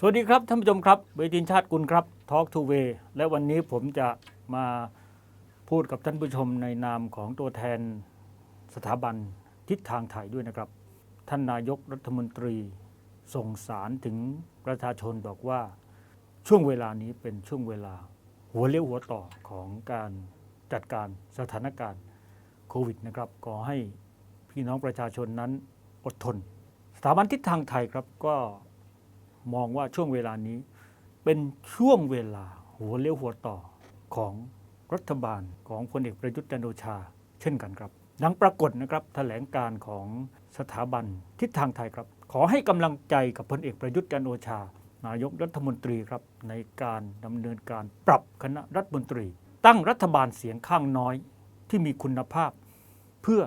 สวัสดีครับท่านผู้ชมครับเวทีชาติกุลครับ Talk to Way และวันนี้ผมจะมาพูดกับท่านผู้ชมในนามของตัวแทนสถาบันทิศทางไทยด้วยนะครับ ท่านนายกรัฐมนตรีส่งสารถึงประชาชนบอกว่าช่วงเวลานี้เป็นช่วงเวลาหัวเลี้ยวหัวต่อของการจัดการสถานการณ์โควิดนะครับขอให้พี่น้องประชาชนนั้นอดทน สถาบันทิศทางไทยครับก็ มองว่าช่วงเวลานี้ เป็นช่วงเวลาหัวเลี้ยวหัวต่อของรัฐบาลของพลเอกประยุทธ์จันโอชา เช่นกันครับดังปรากฏนะครับแถลงการของสถาบันทิศทางไทยครับ ขอให้กำลังใจกับพลเอกประยุทธ์จันโอชา นายกรัฐมนตรีครับ ในการดำเนินการปรับคณะรัฐมนตรี ตั้งรัฐบาลเสียงข้างน้อยที่มีคุณภาพ เพื่อ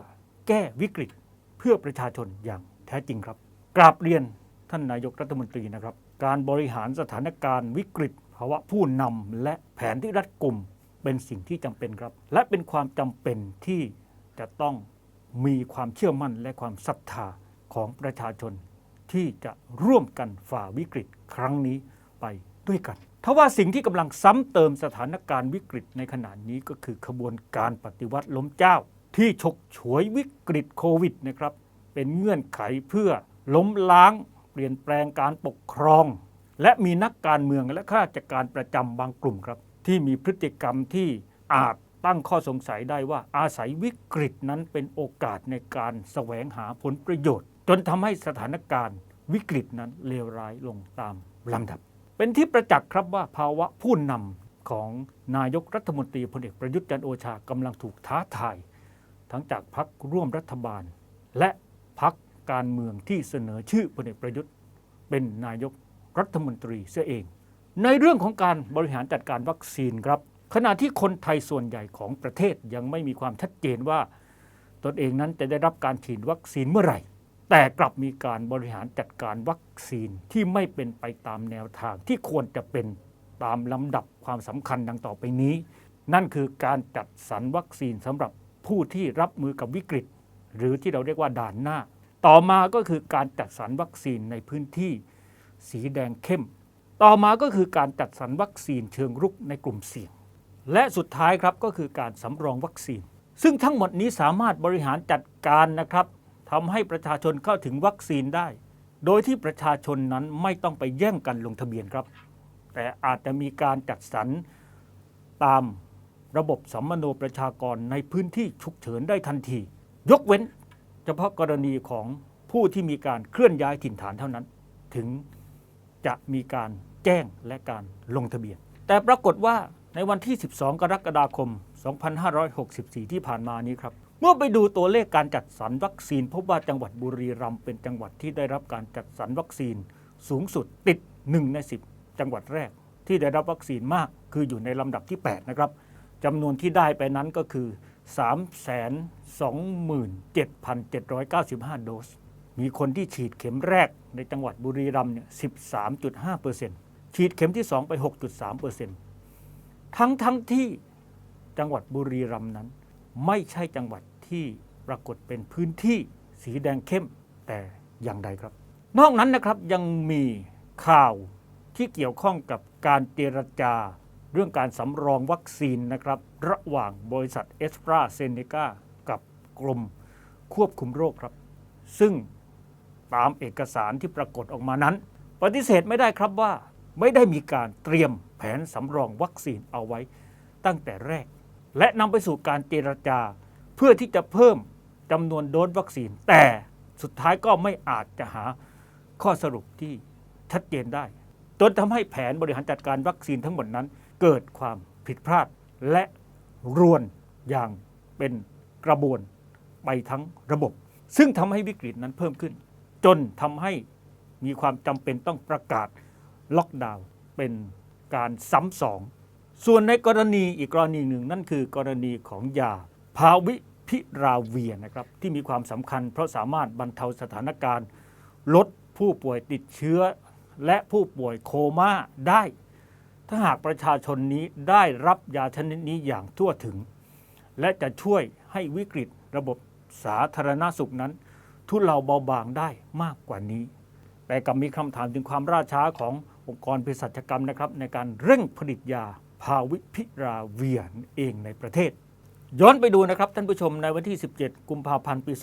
แก้วิกฤตเพื่อประชาชนอย่างแท้จริงครับ กราบเรียน ท่านนายกรัฐมนตรีนะครับ การบริหารสถานการณ์วิกฤตภาวะผู้นำและแผนที่รัดกุมเป็นสิ่งที่จำเป็นครับ และเป็นความจำเป็นที่จะต้องมีความเชื่อมั่นและความศรัทธาของประชาชน ที่จะร่วมกันฝ่าวิกฤตครั้งนี้ไปด้วยกันทว่าสิ่งที่กำลังซ้ำเติมสถานการณ์วิกฤตในขณะนี้ก็คือขบวนการปฏิวัติล้มเจ้า ที่ฉกฉวยวิกฤตโควิดนะครับเป็นเงื่อนไขเพื่อล้มล้าง เปลี่ยนแปลงการปกครอง และมีนักการเมืองและข้าราชการประจำบางกลุ่มครับ ที่มีพฤติกรรมที่อาจตั้งข้อสงสัยได้ว่าอาศัยวิกฤตนั้นเป็นโอกาสในการแสวงหาผลประโยชน์ จนทำให้สถานการณ์วิกฤตนั้นเลวร้ายลงตามลำดับ เป็นที่ประจักษ์ครับว่าภาวะผู้นำของนายกรัฐมนตรีพลเอกประยุทธ์จันโอชากำลังถูกท้าทาย ทั้งจากพรรคร่วมรัฐบาล และ การเมืองที่เสนอชื่อพลเอกประยุทธ์เป็นนายกรัฐมนตรีเสียเอง ในเรื่องของการบริหารจัดการวัคซีนครับ ขณะที่คนไทยส่วนใหญ่ของประเทศยังไม่มีความชัดเจนว่า ตนเองนั้นจะได้รับการฉีดวัคซีนเมื่อไหร่ แต่กลับมีการบริหารจัดการวัคซีนที่ไม่เป็นไปตามแนวทางที่ควรจะเป็นตามลำดับความสำคัญดังต่อไปนี้ นั่นคือการจัดสรรวัคซีนสำหรับผู้ที่รับมือกับวิกฤต หรือที่เราเรียกว่าด่านหน้า ต่อมาก็คือการจัดสรรวัคซีนในพื้นที่สีแดงเข้ม ต่อมาก็คือการจัดสรรวัคซีนเชิงรุกในกลุ่มเสี่ยง และสุดท้ายครับก็คือการสำรองวัคซีน ซึ่งทั้งหมดนี้สามารถบริหารจัดการนะครับทำให้ประชาชนเข้าถึงวัคซีนได้ โดยที่ประชาชนนั้นไม่ต้องไปแย่งกันลงทะเบียนครับ แต่อาจจะมีการจัดสรรตามระบบสัมมโนประชากรในพื้นที่ฉุกเฉินได้ทันที ยกเว้น เฉพาะกรณีของผู้ที่มีการเคลื่อนย้ายถิ่นฐานเท่านั้น ถึงจะมีการแจ้งและการลงทะเบียน แต่ปรากฏว่าในวันที่ 12 กรกฎาคม 2564 ที่ผ่านมานี้ครับ เมื่อไปดูตัวเลขการจัดสรรวัคซีน พบว่าจังหวัดบุรีรัมย์เป็นจังหวัดที่ได้รับการจัดสรรวัคซีนสูงสุดติด 1 ใน 10 จังหวัดแรก ที่ได้รับวัคซีนมากคืออยู่ในลำดับที่ 8 นะครับจำนวนที่ได้ไปนั้นก็คือ 327,795 โดส มีคนที่ฉีดเข็มแรกในจังหวัดบุรีรัมย์เนี่ย 13.5%ฉีดเข็มที่ 2 ไป 6.3%ทั้งทั้งที่จังหวัดบุรีรัมย์นั้น ไม่ใช่จังหวัดที่ปรากฏเป็นพื้นที่สีแดงเข้มแต่อย่างใดครับ นอกนั้นนะครับยังมีข่าวที่เกี่ยวข้องกับการเจรจา เรื่องการสำรองวัคซีนนะครับระหว่างบริษัทเอสตราเซเนกากับกรมควบคุมโรคครับ ซึ่งตามเอกสารที่ปรากฏออกมานั้น ปฏิเสธไม่ได้ครับว่าไม่ได้มีการเตรียมแผนสำรองวัคซีนเอาไว้ตั้งแต่แรก และนำไปสู่การเจรจา เพื่อที่จะเพิ่มจำนวนโดสวัคซีน แต่สุดท้ายก็ไม่อาจจะหาข้อสรุปที่ชัดเจนได้จนทำให้แผนบริหารจัดการวัคซีนทั้งหมดนั้น เกิดความผิดพลาดและรวนอย่างเป็นกระบวนไปทั้งระบบ ซึ่งทำให้วิกฤตนั้นเพิ่มขึ้น จนทำให้มีความจำเป็นต้องประกาศล็อกดาวน์เป็นการซ้ำสอง ส่วนในกรณีอีกกรณีหนึ่งนั่นคือกรณีของยาพาวิพิราเวียนะครับที่มีความสำคัญเพราะสามารถบรรเทาสถานการณ์ ลดผู้ป่วยติดเชื้อและผู้ป่วยโคม่าได้ ถ้าหากประชาชนนี้ได้รับยาชนิดนี้อย่างทั่วถึง และจะช่วยให้วิกฤตระบบสาธารณสุขนั้น ทุเลาเบาบางได้มากกว่านี้ แต่กับมีคำถามถึงความราช้าขององค์กรเภสัชกรรมนะครับในการเร่งผลิตยาพาวิพิราเวียเองในประเทศ ย้อนไปดูนะครับท่านผู้ชมในวันที่ 17 กุมภาพันธ์ ปี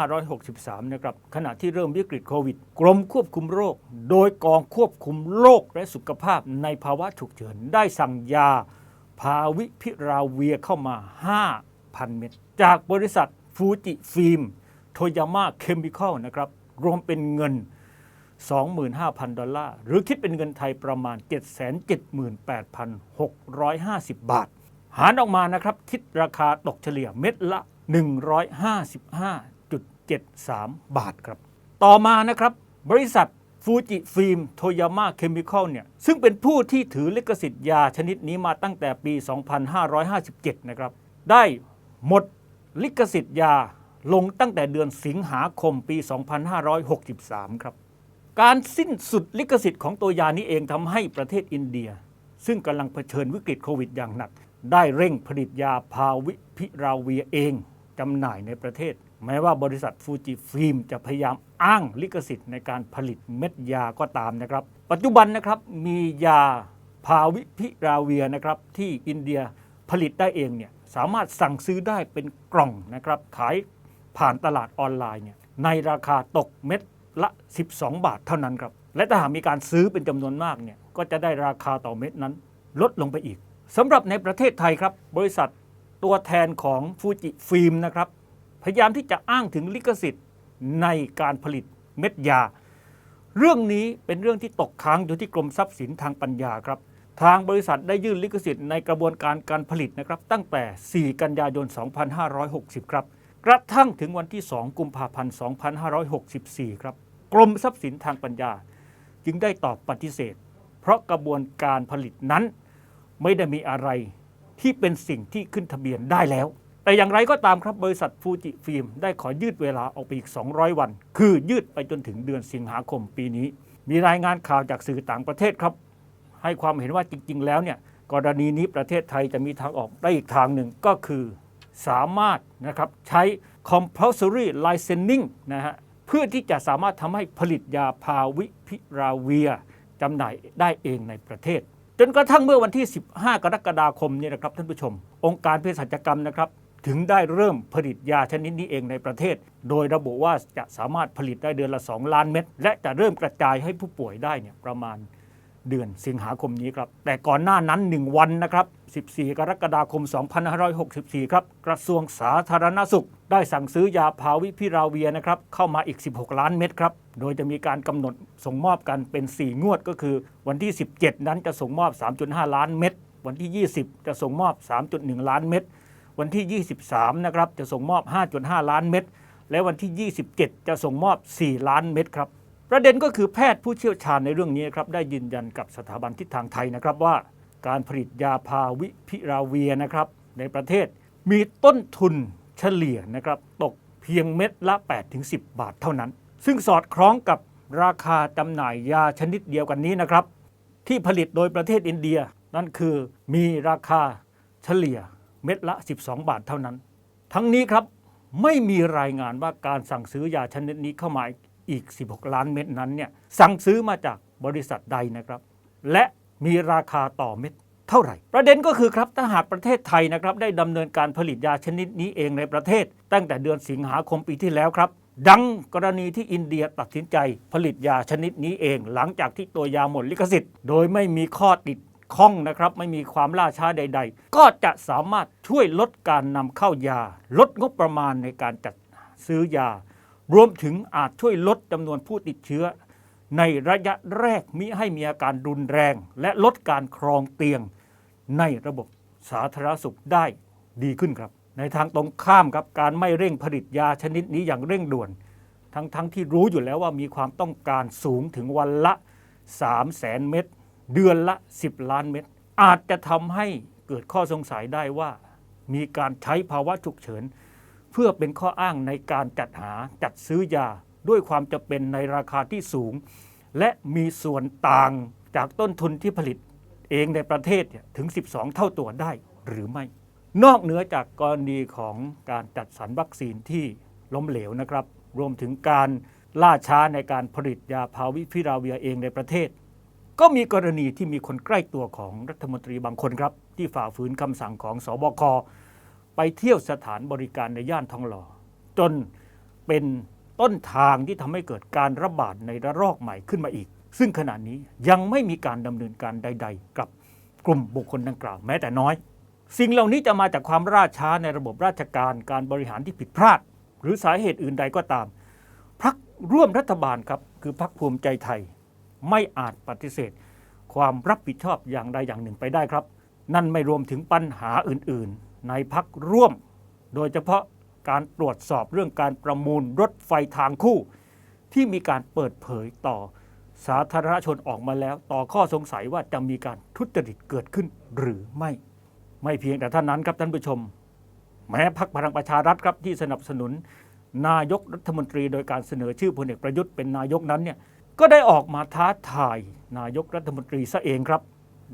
2563 นะครับขณะที่เริ่มวิกฤตโควิด กรมควบคุมโรค โดยกองควบคุมโรคและสุขภาพในภาวะฉุกเฉินได้สั่งยาพาวิพิราเวียเข้ามา 5,000 เม็ดจากบริษัทฟูจิฟิล์มโทยาม่าเคมีคอลนะครับรวมเป็นเงิน 25,000 ดอลลาร์ หรือคิดเป็นเงินไทยประมาณ 778,650 บาท หารออกมานะครับคิดราคาตกเฉลี่ยเม็ดละ 155.73 บาทครับ ต่อมานะครับ บริษัทฟูจิฟิล์มโทยาม่าเคมีคอลเนี่ยซึ่งเป็นผู้ที่ถือลิขสิทธิ์ยาชนิดนี้มาตั้งแต่ปี 2557 นะครับ ได้หมดลิขสิทธิ์ยาลงตั้งแต่เดือนสิงหาคมปี 2563 ครับ การสิ้นสุดลิขสิทธิ์ของตัวยานี้เองทำให้ประเทศอินเดีย ซึ่งกำลังเผชิญวิกฤตโควิดอย่างหนัก ได้เร่งผลิตยาพาวิพิราเวียเองจำหน่ายในประเทศ แม้ว่าบริษัทฟูจิฟิล์มจะพยายามอ้างลิขสิทธิ์ในการผลิตเม็ดยาก็ตามนะครับ ปัจจุบันนะครับมียาพาวิพิราเวียนะครับที่อินเดียผลิตได้เองเนี่ยสามารถสั่งซื้อได้เป็นกล่องนะครับขายผ่านตลาดออนไลน์เนี่ยในราคาตกเม็ดละ 12 บาทเท่านั้นครับ และถ้าหากมีการซื้อเป็นจำนวนมากเนี่ยก็จะได้ราคาต่อเม็ดนั้นลดลงไปอีก สำหรับในประเทศไทยครับ บริษัทตัวแทนของฟูจิฟิล์มนะครับ พยายามที่จะอ้างถึงลิขสิทธิ์ในการผลิตเม็ดยา เรื่องนี้เป็นเรื่องที่ตกค้างอยู่ที่กรมทรัพย์สินทางปัญญาครับ ทางบริษัทได้ยื่นลิขสิทธิ์ในกระบวนการการผลิตนะครับ ตั้งแต่ 4 กันยายน 2560 ครับ กระทั่งถึงวันที่ 2 กุมภาพันธ์ 2564 ครับ กรมทรัพย์สินทางปัญญา จึงได้ตอบปฏิเสธ เพราะกระบวนการผลิตนั้น ไม่ได้มีอะไรที่เป็นสิ่งที่ขึ้นทะเบียนได้แล้ว แต่อย่างไรก็ตามครับบริษัทฟูจิฟิล์มได้ขอยืดเวลาออกไปอีก 200 วัน คือยืดไปจนถึงเดือนสิงหาคมปีนี้ มีรายงานข่าวจากสื่อต่างประเทศครับ ให้ความเห็นว่าจริง ๆ แล้วเนี่ยกรณีนี้ประเทศไทยจะมีทางออกได้อีกทางหนึ่งก็คือสามารถนะครับใช้ compulsory licensing นะฮะเพื่อที่จะสามารถทำให้ผลิตยาพาวิพิราเวียจำหน่ายได้เองในประเทศ จนกระทั่งเมื่อวันที่ 15 กรกฎาคมนี้นะครับท่านผู้ชม องค์การเภสัชกรรมนะครับถึงได้เริ่มผลิตยาชนิดนี้เองในประเทศ โดยระบุว่าจะสามารถผลิตได้เดือนละ 2 ล้านเม็ด และจะเริ่มกระจายให้ผู้ป่วยได้เนี่ยประมาณเดือนสิงหาคมนี้ครับ แต่ก่อนหน้านั้น 1 วันนะครับ 14 กรกฎาคม 2564 ครับ กระทรวงสาธารณสุข ได้สั่งซื้อยาพาวิพิราเวียนะครับเข้ามาอีก 16 ล้านเม็ดครับ โดยจะมีการกำหนดส่งมอบกันเป็น 4 งวดก็คือ วันที่ 17 นั้นจะส่งมอบ 3.5 ล้านเม็ดวันที่ 20 จะส่งมอบ 3.1 ล้านเม็ดวันที่ 23 นะครับจะส่งมอบ 5.5 ล้านเม็ดและวันที่ 27 จะส่งมอบ 4 ล้านเม็ดครับประเด็นก็คือแพทย์ผู้เชี่ยวชาญในเรื่องนี้ครับได้ยืนยันกับสถาบันทิศทางไทยนะครับว่า การผลิตยาพาวิพิราเวียนะครับในประเทศมีต้นทุน ฉลี่ยนะครับตกเพียงเม็ดละ 8-10 บาทเท่านั้น ซึ่งสอดคล้องกับราคาจำหน่ายยาชนิดเดียวกันนี้นะครับ ที่ผลิตโดยประเทศอินเดียนั่นคือมีราคาเฉลี่ยเม็ดละ 12 บาทเท่านั้น ทั้งนี้ครับไม่มีรายงานว่าการสั่งซื้อยาชนิดนี้เข้ามาอีก 16 ล้านเม็ดนั้นเนี่ยสั่งซื้อมาจากบริษัทใดนะครับ และมีราคาต่อเม็ด เท่าไหร่ ประเด็นก็คือครับถ้าหากประเทศไทยนะครับได้ดำเนินการผลิตยาชนิดนี้เองในประเทศ ตั้งแต่เดือนสิงหาคมปีที่แล้วครับ ดังกรณีที่อินเดียตัดสินใจผลิตยาชนิดนี้เอง หลังจากที่ตัวยาหมดลิขสิทธิ์ โดยไม่มีข้อติดข้องนะครับไม่มีความล่าช้าใด ๆ ก็จะสามารถช่วยลดการนำเข้ายา ลดงบประมาณในการจัดซื้อยา รวมถึงอาจช่วยลดจำนวนผู้ติดเชื้อ ในระยะแรกมิให้มีอาการรุนแรง และลดการครองเตียง ในระบบสาธารณสุขได้ดีขึ้นครับ ในทางตรงข้ามครับการไม่เร่งผลิตยาชนิดนี้อย่างเร่งด่วน ทั้งทั้งที่รู้อยู่แล้วว่ามีความต้องการสูงถึงวันละ 3 0 0แสนเม็ดเดือนละ 10 ล้านเม็ดอาจจะทำให้เกิดข้อสงสัยได้ว่า มีการใช้ภาวะฉุกเฉิน เพื่อเป็นข้ออ้างในการจัดหาจัดซื้อยา ด้วยความจะเป็นในราคาที่สูง และมีส่วนต่างจากต้นทุนที่ผลิตเองในประเทศถึง 12 เท่าตัวได้หรือไม่ นอกเหนือจากกรณีของการจัดสรรวัคซีนที่ล้มเหลวนะครับ รวมถึงการล่าช้าในการผลิตยาพาวิพิราเวียเองในประเทศ ก็มีกรณีที่มีคนใกล้ตัวของรัฐมนตรีบางคนครับ ที่ฝ่าฝืนคำสั่งของสบคไปเที่ยวสถานบริการในย่านทองหล่อ จนเป็น ต้นทางที่ทำให้เกิดการระบาดในระลอกใหม่ขึ้นมาอีก ซึ่งขณะนี้ยังไม่มีการดำเนินการใด ๆ กับกลุ่มบุคคลดังกล่าวแม้แต่น้อย สิ่งเหล่านี้จะมาจากความล่าช้าในระบบราชการการบริหารที่ผิดพลาด หรือสาเหตุอื่นใดก็ตามพักร่วมรัฐบาลครับคือพักภูมิใจไทย ไม่อาจปฏิเสธ ความรับผิดชอบอย่างใดอย่างหนึ่งไปได้ครับ นั่นไม่รวมถึงปัญหาอื่นๆ ในพักร่วม โดยเฉพาะ การตรวจสอบเรื่องการประมูลรถไฟทางคู่ ที่มีการเปิดเผยต่อสาธารณชนออกมาแล้ว ต่อข้อสงสัยว่าจะมีการทุจริตเกิดขึ้นหรือไม่ ไม่เพียงแต่เท่านั้นครับท่านผู้ชม แม้พักพลังประชารัฐครับที่สนับสนุน นายกรัฐมนตรีโดยการเสนอชื่อพลเอกประยุทธ์เป็นนายกนั้นเนี่ยก็ได้ออกมาท้าทายนายกรัฐมนตรีซะเองครับ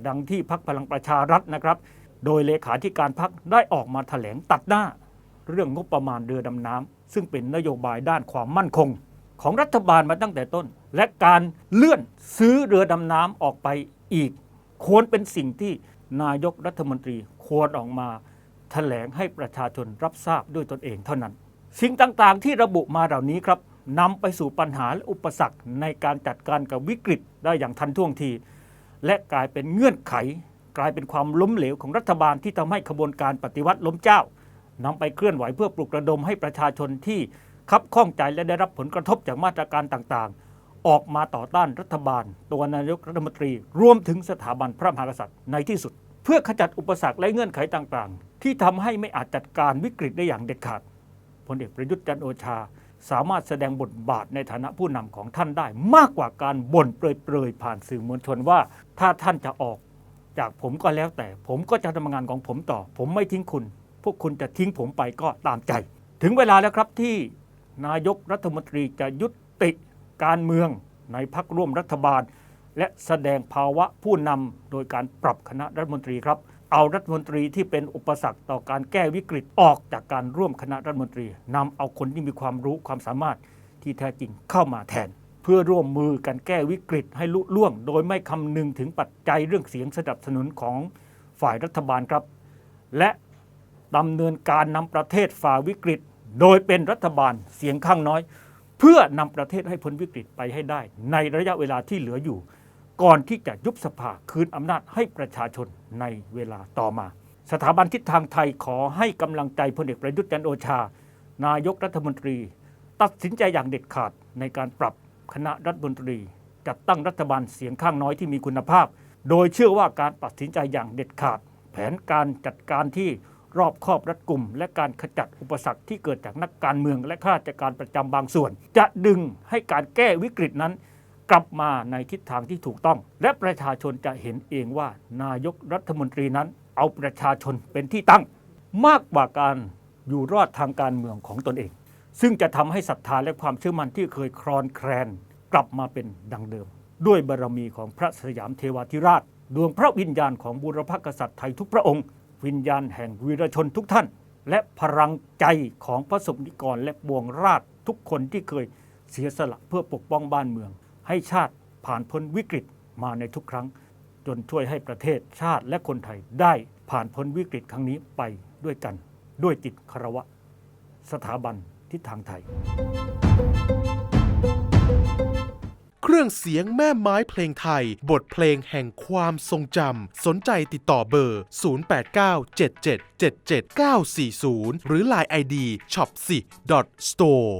ดังที่พักพลังประชารัฐนะครับ โดยเลขาธิการพักได้ออกมาแถลงตัดหน้า เรื่องงบประมาณเรือดำน้ำซึ่งเป็นนโยบายด้านความมั่นคง ของรัฐบาลมาตั้งแต่ต้น และการเลื่อนซื้อเรือดำน้ำออกไปอีก ควรเป็นสิ่งที่นายกรัฐมนตรีควรออกมาแถลงให้ประชาชนรับทราบด้วยตนเองเท่านั้น สิ่งต่างๆ ที่ระบุมาเหล่านี้ครับนำไปสู่ปัญหาและอุปสรรคในการจัดการกับวิกฤตได้อย่างทันท่วงที และกลายเป็นเงื่อนไข กลายเป็นความล้มเหลวของรัฐบาลที่ทำให้ขบวนการปฏิวัติล้มเจ้า นำไปเคลื่อนไหวเพื่อปลุกระดมให้ประชาชนที่คับข้องใจและได้รับผลกระทบจากมาตรการต่างๆ ออกมาต่อต้านรัฐบาล ตัวนายกรัฐมนตรี รวมถึงสถาบันพระมหากษัตริย์ในที่สุด เพื่อขจัดอุปสรรคและเงื่อนไขต่างๆ ที่ทำให้ไม่อาจจัดการวิกฤตได้อย่างเด็ดขาดพลเอกประยุทธ์จันโอชา สามารถแสดงบทบาทในฐานะผู้นำของท่านได้ มากกว่าการบ่นเปรยๆผ่านสื่อมวลชนว่า ถ้าท่านจะออก จากผมก็แล้วแต่ผมก็จะทำงานของผมต่อ ผมไม่ทิ้งคุณ พวกคุณจะทิ้งผมไปก็ตามใจ ถึงเวลาแล้วครับที่นายกรัฐมนตรีจะยุติการเมืองในพักร่วมรัฐบาล และแสดงภาวะผู้นำโดยการปรับคณะรัฐมนตรีครับ เอารัฐมนตรีที่เป็นอุปสรรคต่อการแก้วิกฤตออกจากการร่วมคณะรัฐมนตรีนำเอาคนที่มีความรู้ความสามารถที่แท้จริงเข้ามาแทน เพื่อร่วมมือกันแก้วิกฤตให้ลุล่วง โดยไม่คำนึงถึงปัจจัยเรื่องเสียงสนับสนุนของฝ่ายรัฐบาลครับ และ ดำเนินการนำประเทศฝ่าวิกฤต โดยเป็นรัฐบาลเสียงข้างน้อย เพื่อนำประเทศให้พ้นวิกฤตไปให้ได้ ในระยะเวลาที่เหลืออยู่ ก่อนที่จะยุบสภาคืนอำนาจให้ประชาชนในเวลาต่อมา สถาบันทิศทางไทยขอให้กำลังใจพลเอกประยุทธ์จันโอชา นายกรัฐมนตรี ตัดสินใจอย่างเด็ดขาดในการปรับคณะรัฐมนตรี จัดตั้งรัฐบาลเสียงข้างน้อยที่มีคุณภาพ โดยเชื่อว่าการตัดสินใจอย่างเด็ดขาด แผนการจัดการที่ รอบคอบรัดกุม และการขจัดอุปสรรคที่เกิดจากนักการเมือง และข้าราชการประจำบางส่วน จะดึงให้การแก้วิกฤตนั้น กลับมาในทิศทางที่ถูกต้อง และประชาชนจะเห็นเองว่า นายกรัฐมนตรีนั้น เอาประชาชนเป็นที่ตั้ง มากกว่าการอยู่รอดทางการเมืองของตนเอง ซึ่งจะทำให้ศรัทธาและความเชื่อมั่นที่เคยคลอนแคลนกลับมาเป็นดังเดิม ด้วยบารมีของพระสยามเทวาธิราช ดวงพระวิญญาณของบุรพกษัตริย์ไทยทุกพระองค์ วิญญาณแห่งวีรชนทุกท่าน และพลังใจของพระสมนิกรและบวงราชทุกคนที่เคยเสียสละเพื่อปกป้องบ้านเมือง ให้ชาติผ่านพ้นวิกฤตมาในทุกครั้ง จนช่วยให้ประเทศชาติและคนไทยได้ผ่านพ้นวิกฤตครั้งนี้ไปด้วยกัน ด้วยจิตคารวะ สถาบันทิศทางไทย เครื่องเสียงแม่ไม้เพลงไทย บทเพลงแห่งความทรงจำ สนใจติดต่อเบอร์ 0897777940 หรือ Line ID shopsi store